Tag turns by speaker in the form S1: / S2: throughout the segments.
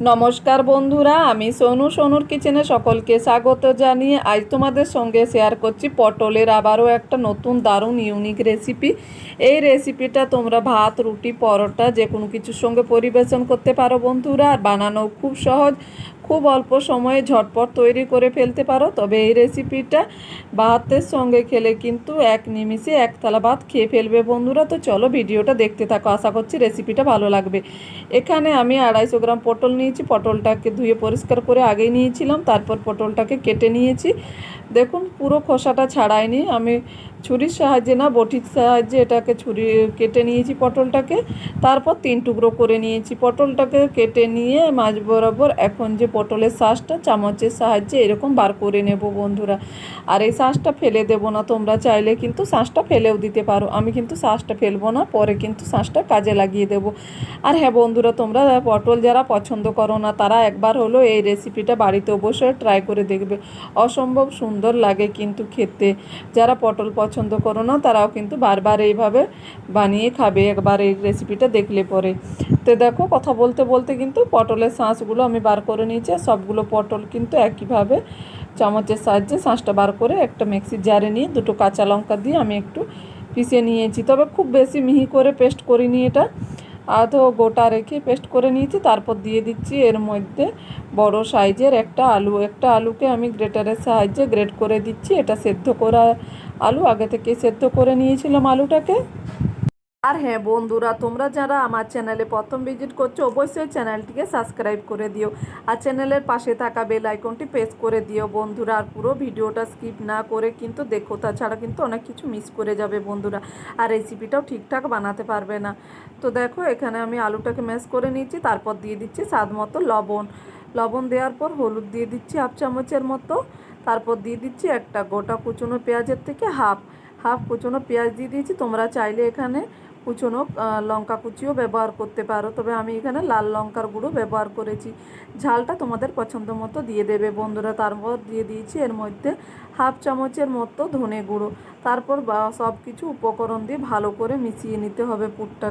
S1: নমস্কার বন্ধুরা, আমি সোনু। সোনুর কিচেনে সকলকে স্বাগত জানিয়ে আজ তোমাদের সঙ্গে শেয়ার করছি পটলের আবারও একটা নতুন দারুণ ইউনিক রেসিপি এই রেসিপিটা তোমরা ভাত, রুটি, পরোটা যে কোনো কিছুর সঙ্গে পরিবেশন করতে পারো বন্ধুরা। আর বানানো খুব সহজ। খুব অল্প সময়ে ঝটপট তৈরি করে ফেলতে পারো, তবে এই রেসিপিটা ভাতের সঙ্গে খেলে কিন্তু এক নিমিষে এক থালা ভাত খেয়ে ফেলবে বন্ধুরা। তো চলো ভিডিওটা দেখতে থাকো, আশা করছি রেসিপিটা ভালো লাগবে। এখানে আমি আড়াইশো গ্রাম পটল নিয়েছি, পটলটাকে ধুয়ে পরিষ্কার করে আগেই নিয়েছিলাম, তারপর পটলটাকে কেটে নিয়েছি। দেখুন, পুরো খোসাটা ছাড়াইনি, আমি ছুরির সাহায্যে না, বটির সাহায্যে এটাকে ছুরি কেটে নিয়েছি পটলটাকে। তারপর তিন টুকরো করে নিয়েছি পটলটাকে কেটে নিয়ে মাছ বরাবর এখন যে পটলের শাঁসটা, চামচের সাহায্যে এরকম বার করে নেব বন্ধুরা। আর এই শাঁসটা ফেলে দেবো না, তোমরা চাইলে কিন্তু শাঁসটা ফেলেও দিতে পারো। আমি কিন্তু শাঁসটা ফেলব না, পরে কিন্তু শাঁসটা কাজে লাগিয়ে দেবো। আর হ্যাঁ বন্ধুরা, তোমরা পটল যারা পছন্দ করো না, তারা একবার হলো এই রেসিপিটা বাড়িতে অবশ্যই ট্রাই করে দেখবে। অসম্ভব সুন্দর লাগে কিন্তু খেতে। যারা পটল পছন্দ করো না, তারাও কিন্তু বারবার এইভাবে বানিয়ে খাবে, একবার এই রেসিপিটা দেখলে পরে। তো দেখো, কথা বলতে বলতে কিন্তু পটলের শাঁসগুলো আমি বার করে নিয়েছি সবগুলো পটল কিন্তু একইভাবে চামচের সাহায্যে শাঁসটা বার করে একটা মিক্সির জারে নিয়ে দুটো কাঁচা লঙ্কা দিয়ে আমি একটু পিষে নিয়েছি। তবে খুব বেশি মিহি করে পেস্ট করিনি এটা। আধো গোটা রেখে পেস্ট করে নিয়েছি, তারপর দিয়ে দিচ্ছি এর মধ্যে বড় সাইজের একটা আলু। একটা আলুকে আমি গ্রেটারের সাহায্যে গ্রেট করে দিচ্ছি, এটা সেদ্ধ করা আলু আগে থেকে সেদ্ধ করে নিয়েছিলাম আলুটাকে। আর হ্যাঁ বন্ধুরা, তোমরা যারা আমার চ্যানেলে প্রথম ভিজিট করছ, অবশ্যই চ্যানেলটিকে সাবস্ক্রাইব করে দিও আর চ্যানেলের পাশে থাকা বেল আইকনটি প্রেস করে দিও বন্ধুরা আর পুরো ভিডিওটা স্কিপ না করে কিন্তু দেখো, তাছাড়া কিন্তু অনেক কিছু মিস করে যাবে বন্ধুরা আর রেসিপিটাও ঠিকঠাক বানাতে পারবে না। তো দেখো, এখানে আমি আলুটাকে ম্যাশ করে নিয়েছি, তারপর দিয়ে দিচ্ছি স্বাদ মতো লবণ। লবণ দেওয়ার পর হলুদ দিয়ে দিচ্ছি হাফ চামচের মতো। তারপর দিয়ে দিচ্ছি একটা গোটা কুচনো পেঁয়াজের থেকে হাফ হাফ কুচনো পেঁয়াজ দিয়ে দিয়েছি। তোমরা চাইলে এখানে কুচনো লঙ্কা কুচিও ব্যবহার করতে পারো। তবে আমি এখানে লাল লঙ্কার গুঁড়ো ব্যবহার করেছি। ঝালটা তোমাদের পছন্দ মতো দিয়ে দেবে বন্ধুরা। তারপর দিয়ে দিয়েছি এর মধ্যে হাফ চামচের মতো ধনে গুঁড়ো। তারপর সব কিছু উপকরণ দিয়ে ভালো করে মিশিয়ে নিতে হবে পুরটা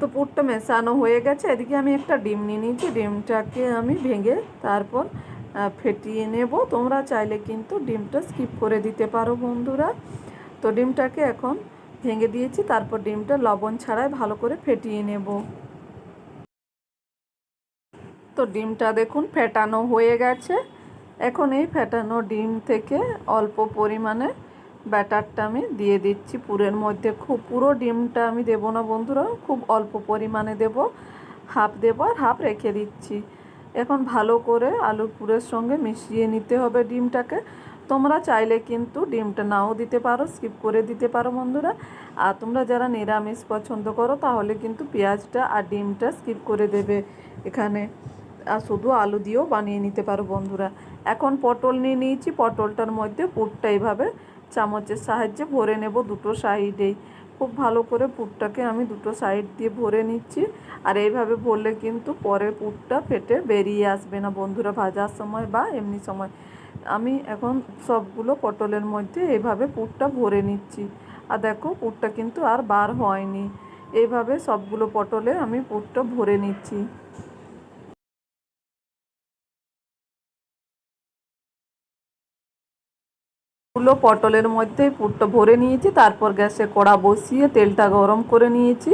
S1: তো পুরটা মেশানো হয়ে গেছে। এদিকে আমি একটা ডিম নিয়ে নিয়েছি। ডিমটাকে আমি ভেঙে তারপর ফেটিয়ে নেব। তোমরা চাইলে কিন্তু ডিমটা স্কিপ করে দিতে পারো বন্ধুরা। তো ডিমটাকে এখন ভেঙে দিয়েছি। তারপর ডিমটা লবণ ছাড়াই ভালো করে ফেটিয়ে নেব। তো ডিমটা দেখুন ফেটানো হয়ে গেছে। এখন এই ফেটানো ডিম থেকে অল্প পরিমাণে ব্যাটারটা আমি দিয়ে দিচ্ছি পুরের মধ্যে। খুব পুরো ডিমটা আমি দেবো না বন্ধুরা, খুব অল্প পরিমাণে দেব। হাফ দেবো আর হাফ রেখে দিচ্ছি। এখন ভালো করে আলুর পুরের সঙ্গে মিশিয়ে নিতে হবে ডিমটাকে। তোমরা চাইলে কিন্তু ডিমটা নাও দিতে পারো, স্কিপ করে দিতে পারো বন্ধুরা। আর তোমরা যারা নিরামিষ পছন্দ করো, তাহলে কিন্তু পেঁয়াজটা আর ডিমটা স্কিপ করে দেবে এখানে। আর শুধু আলু দিয়েও বানিয়ে নিতে পারো বন্ধুরা। এখন পটল নিয়ে নিয়েছি, পটলটার মধ্যে পুরটা এইভাবে চামচের সাহায্যে ভরে নেব দুটো সাইডেই। খুব ভালো করে পুরটাকে আমি দুটো সাইড দিয়ে ভরে নিচ্ছি। আর এইভাবে ভরলে কিন্তু পরে পুরটা ফেটে বেরিয়ে আসবে না বন্ধুরা, ভাজার সময় বা এমনি সময়। আমি এখন সবগুলো পটলের মধ্যে এইভাবে পুরটা ভরে নিচ্ছি। আর দেখো, পুরটা কিন্তু আর বার হয়নি। এইভাবে সবগুলো পটলে আমি পুরটা ভরে নিচ্ছি। গুলো পটলের মধ্যে পুরটা ভরে নিয়েছি, তারপর গ্যাসে কড়া বসিয়ে তেলটা গরম করে নিয়েছি।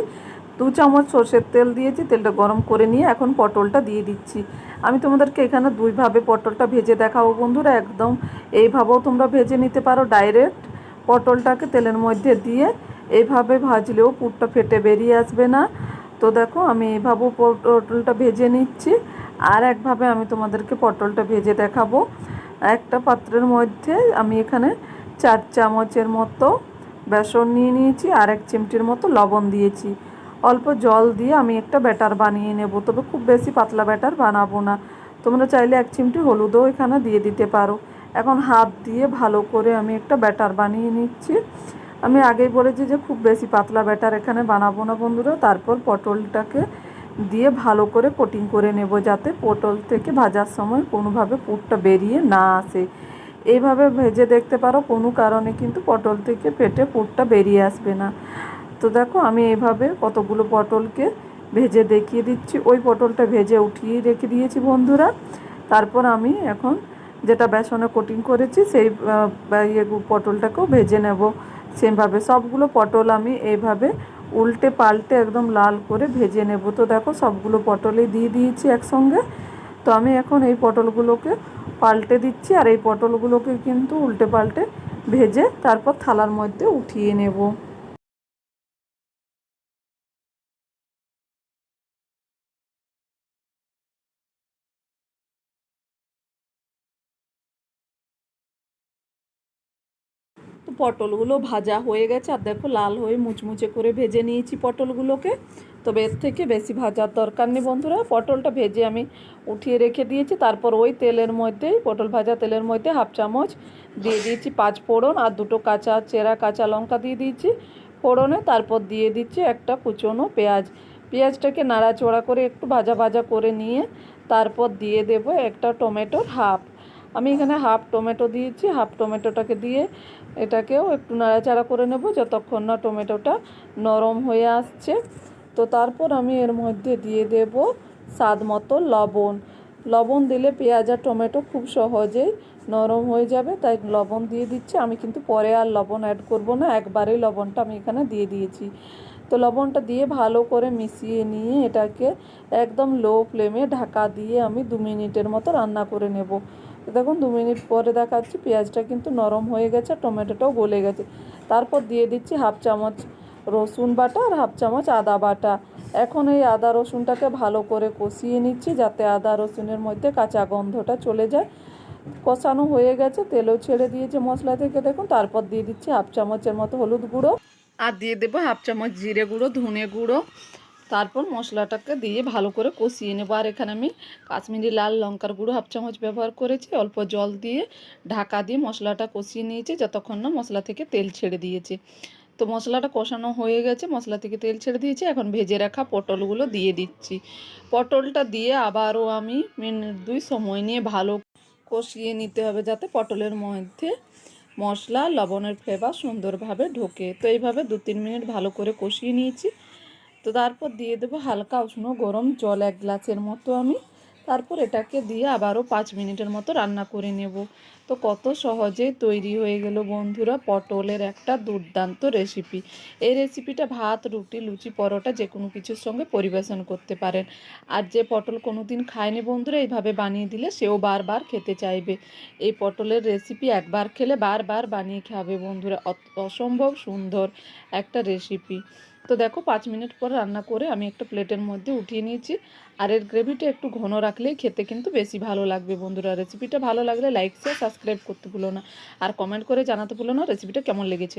S1: দু চামচ সর্ষের তেল দিয়েছি, তেলটা গরম করে নিয়ে এখন পটলটা দিয়ে দিচ্ছি। আমি তোমাদেরকে এখানে দুইভাবে পটলটা ভেজে দেখাবো বন্ধুরা, একদম এইভাবেও তোমরা ভেজে নিতে পারো ডাইরেক্ট পটলটাকে তেলের মধ্যে দিয়ে। এইভাবে ভাজলেও পুরটা ফেটে বেরিয়ে আসবে না। তো দেখো, আমি এইভাবেও পটলটা ভেজে নিচ্ছি। আর একভাবে আমি তোমাদেরকে পটলটা ভেজে দেখাবো। একটা পাত্রের মধ্যে আমি এখানে চার চামচের মতো বেসন নিয়ে নিয়েছি, আর এক চিমটির মতো লবণ দিয়েছি। অল্প জল দিয়ে আমি একটা ব্যাটার বানিয়ে নেব, তবে খুব বেশি পাতলা ব্যাটার বানাবো না। তোমরা চাইলে এক চিমটি হলুদও এখানে দিয়ে দিতে পারো। এখন হাত দিয়ে ভালো করে আমি একটা ব্যাটার বানিয়ে নিচ্ছি। আমি আগেই বলেছি যে খুব বেশি পাতলা ব্যাটার এখানে বানাবো না বন্ধুরা, তারপর পটলটাকে দিয়ে ভালো করে কোটিং করে নেব যাতে পটল থেকে ভাজার সময় কোনোভাবে পুরটা বেরিয়ে না আসে। এইভাবে ভেজে দেখতে পারো, কোনো কারণে কিন্তু পটল থেকে পেটে পুরটা বেরিয়ে আসবে না। তো দেখো, আমি এইভাবে কতগুলো পটলকে ভেজে দেখিয়ে দিচ্ছি। ওই পটলটা ভেজে উঠিয়ে রেখে দিয়েছি বন্ধুরা। তারপর আমি এখন যেটা বেসনে কোটিং করেছি, সেই ইয়ে পটলটাকেও ভেজে নেব। সেমভাবে সবগুলো পটল আমি এইভাবে উল্টে পাল্টে একদম লাল করে ভেজে নেব। তো দেখো সবগুলো পটলে দিয়ে দিয়েছি একসঙ্গে। তো আমি এখন এই পটলগুলোকে পাল্টে দিচ্ছি আর এই পটলগুলোকে কিন্তু উল্টে পাল্টে ভেজে তারপর থালার মধ্যে উঠিয়ে নেব। পটলগুলো ভাজা হয়ে গেছে আর দেখো লাল হয়ে মুচমুচে করে ভেজে নিয়েছি পটলগুলোকে। তবে এর থেকে বেশি ভাজার দরকার নেই বন্ধুরা। পটলটা ভেজে আমি উঠিয়ে রেখে দিয়েছি। তারপর ওই তেলের মধ্যেই, পটল ভাজা তেলের মধ্যে হাফ চামচ দিয়ে দিয়েছি পাঁচ ফোড়ন আর দুটো কাঁচা, চেরা কাঁচা লঙ্কা দিয়ে দিয়েছি ফোড়নে। তারপর দিয়ে দিচ্ছি একটা কুচনো পেঁয়াজ। পেঁয়াজটাকে নাড়াচড়া করে একটু ভাজা ভাজা করে নিয়ে তারপর দিয়ে দেব একটা টমেটোর হাফ। আমি এখানে হাফ টমেটো দিয়েছি, হাফ টমেটোটাকে দিয়ে এটাকেও একটু নাড়াচাড়া করে নেব যতক্ষণ না টমেটোটা নরম হয়ে আসছে। তো তারপর আমি এর মধ্যে দিয়ে দেব স্বাদ মতো লবণ। লবণ দিলে পেঁয়াজ আর টমেটো খুব সহজেই নরম হয়ে যাবে, তাই লবণ দিয়ে দিচ্ছি। আমি কিন্তু পরে আর লবণ অ্যাড করব না, একবারেই লবণটা আমি এখানে দিয়ে দিয়েছি। তো লবণটা দিয়ে ভালো করে মিশিয়ে নিয়ে এটাকে একদম লো ফ্লেমে ঢাকা দিয়ে আমি দু মিনিটের মতো রান্না করে নেব। দেখুন, দু মিনিট পরে দেখাচ্ছি, পেঁয়াজটা কিন্তু নরম হয়ে গেছে টমেটোটাও গলে গেছে। তারপর দিয়ে দিচ্ছি হাফ চামচ রসুন বাটা আর হাফ চামচ আদা বাটা। এখন এই আদা রসুনটাকে ভালো করে কষিয়ে নিচ্ছি, যাতে আদা রসুনের মধ্যে কাঁচা গন্ধটা চলে যায়। কষানো হয়ে গেছে, তেলও ছেড়ে দিয়েছে মশলা থেকে। দেখুন, তারপর দিয়ে দিচ্ছি হাফ চামচের মতো হলুদ গুঁড়ো। আর দিয়ে দেবো হাফ চামচ জিরে গুঁড়ো, ধনে গুঁড়ো তারপর মশলাটাকে দিয়ে ভালো করে কষিয়ে নেব। আর এখানে আমি কাশ্মীরি লাল লঙ্কার গুঁড়ো হাফ চামচ ব্যবহার করেছি। অল্প জল দিয়ে ঢাকা দিয়ে মশলাটা কষিয়ে নিয়েছি, যতক্ষণ না মশলা থেকে তেল ছেড়ে দিয়েছে। তো মশলাটা কষানো হয়ে গেছে, মশলা থেকে তেল ছেড়ে দিয়েছি। এখন ভেজে রাখা পটলগুলো দিয়ে দিচ্ছি। পটলটা দিয়ে আবারও আমি মিনিট দুই সময় নিয়ে ভালো কষিয়ে নিতে হবে যাতে পটলের মধ্যে মশলা, লবণের ফ্লেভার সুন্দরভাবে ঢোকে। তো এইভাবে দু তিন মিনিট ভালো করে কষিয়ে নিয়েছি। তো তারপর দিয়ে দেবো হালকা উষ্ণ গরম জল এক গ্লাসের মতো আমি। তারপর এটাকে দিয়ে আবারও পাঁচ মিনিটের মতো রান্না করে নেব। তো কত সহজেই তৈরি হয়ে গেল বন্ধুরা পটলের একটা দুর্দান্ত রেসিপি। এই রেসিপিটা ভাত, রুটি, লুচি, পরোটা যে কোনো কিছুর সঙ্গে পরিবেশন করতে পারেন। আর যে পটল কোনো দিন খায়নি বন্ধুরা, এইভাবে বানিয়ে দিলে সেও বারবার খেতে চাইবে। এই পটলের রেসিপি একবার খেলে বারবার বানিয়ে খাবে বন্ধুরা। অসম্ভব সুন্দর একটা রেসিপি। তো দেখো, পাঁচ মিনিট পর রান্না করে আমি একটা প্লেটের মধ্যে উঠিয়ে নিয়েছি। আর এর গ্রেভিটা একটু ঘন রাখলেই খেতে কিন্তু বেশি ভালো লাগবে বন্ধুরা। রেসিপিটা ভালো লাগলে লাইক শেয়ার সাবস্ক্রাইব করতে ভুলো না। আর কমেন্ট করে জানাতে ভুলো না রেসিপিটা কেমন লেগেছে।